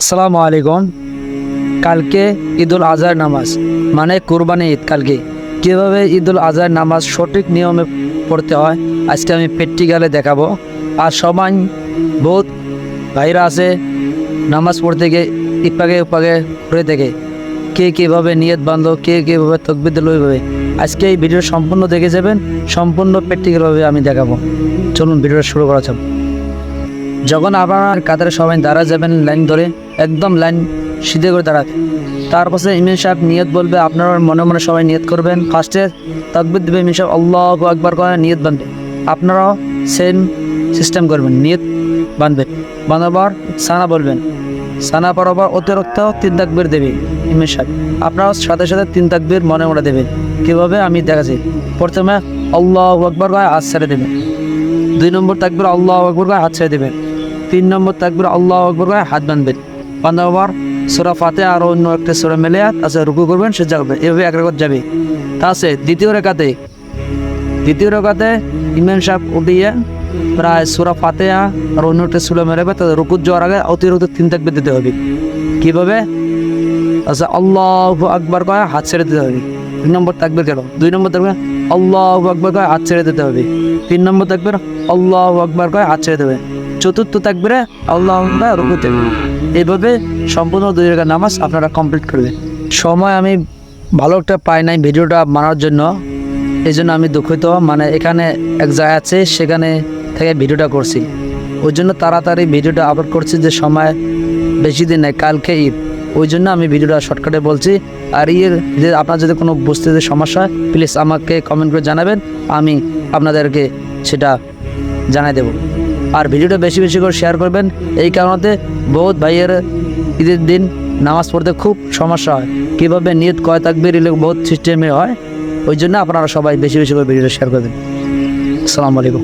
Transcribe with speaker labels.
Speaker 1: আসসালামু আলাইকুম। কালকে ঈদুল আজহার নামাজ মানে কোরবানি ঈদ কালকে। কীভাবে ঈদুল আজহার নামাজ সঠিক নিয়মে পড়তে হয়, আজকে আমি প্র্যাকটিক্যালে দেখাবো। আর সবাই বহুত ভাইরা আছে, নামাজ পড়তে গিয়ে ইপাকে উপাকে ঘুরে থেকে কে কীভাবে নিয়ত বাঁধলো কে কীভাবে তকবির দিল ওইভাবে। আজকে এই ভিডিও সম্পূর্ণ দেখে যাবেন, সম্পূর্ণ প্র্যাকটিক্যালভাবে আমি দেখাবো। চলুন ভিডিওটা শুরু করা যাক। যখন আপনার কাতারে সবাই দাঁড়া যাবেন লাইন ধরে, একদম লাইন সিধে করে দাঁড়াতে। তারপরে ইমিন সাহেব নিয়ত বলবে, আপনারা মনে মনে সবাই নিয়ত করবেন। ফার্স্টে তাকবির দেবে ইমিন সাহেব, আল্লাহ একবার করে নিয়ত বাঁধবে। আপনারাও সেম সিস্টেম করবেন, নিয়ত বাঁধবেন বাঁধাবার সানা বলবেন, সানা বরাবর অতিরিক্ত তিন তাকবির দেবে ইমিন সাহেব। আপনারাও সাথে সাথে তিন তাকবির মনে মনে দেবেন। কীভাবে? আমি দেখাচ্ছি। প্রথমে আল্লাহ একবার করে হাত ছেড়ে দেবেন। দুই নম্বর তাকবির আল্লাহ আকবর করে হাত ছেড়ে দেবেন। তিন নম্বর তাকবির, আল্লাহ আকবর করে হাত বাঁধবেন বাঁধাবার সোরা ফাতে আর অন্য একটা সোরা মেলে তাছাড়া রুকু করবেন, সে যাবে, এভাবে এক রেখাত যাবে। তা আছে, দ্বিতীয় রেখাতে দ্বিতীয় রেখাতে ইমাম সাহেব উঠিয়ে প্রায় সোরা ফাতে আর অন্য একটা সোরা মেলে তাদের রুকুর যাওয়ার আগে অতিরিক্ত তিন তাকবির দিতে হবে। কীভাবে? আচ্ছা আল্লাহ আকবর করে হাত ছেড়ে দিতে হবে। নম্বর থাকবে কেন? দুই নম্বর থাকবে আল্লাহ আকবর কয়, হাত ছেড়ে দিতে হবে। তিন নম্বর থাকবে আল্লাহ আকবর কয়, হাত ছেড়ে দেবে চতুর্থ তাকবিরে, আল্লাহ আকবর রুকুতে। এইভাবে সম্পূর্ণ দুই রেখা নামাজ আপনারা কমপ্লিট করবেন। সময় আমি ভালো একটা পাই নাই ভিডিওটা মানার জন্য। এই জন্য আমি দুঃখিত। মানে এখানে এক জায়গা আছে, সেখানে থেকে ভিডিওটা করছি। ওই জন্য তাড়াতাড়ি ভিডিওটা আপলোড করছি যে সময় বেশি দিন নেই, কালকে ঈদ। ওই জন্য আমি ভিডিওটা শর্টকাটে বলছি। আর ইয়ের যে আপনার যদি কোনো বুঝতে যদি সমস্যা হয় প্লিজ আমাকে কমেন্ট করে জানাবেন। আমি আপনাদেরকে সেটা জানাই দেব। আর ভিডিওটা বেশি বেশি করে শেয়ার করবেন। এই কারণতে বহুত ভাইয়ের ঈদের দিন নামাজ পড়তে খুব সমস্যা হয়। কীভাবে নিয়ত কয় থাকবে এগুলো বহুত সিস্টেমে হয়, ওই জন্য আপনারা সবাই বেশি বেশি করে ভিডিওটা শেয়ার করবেন আসসালামু আলাইকুম।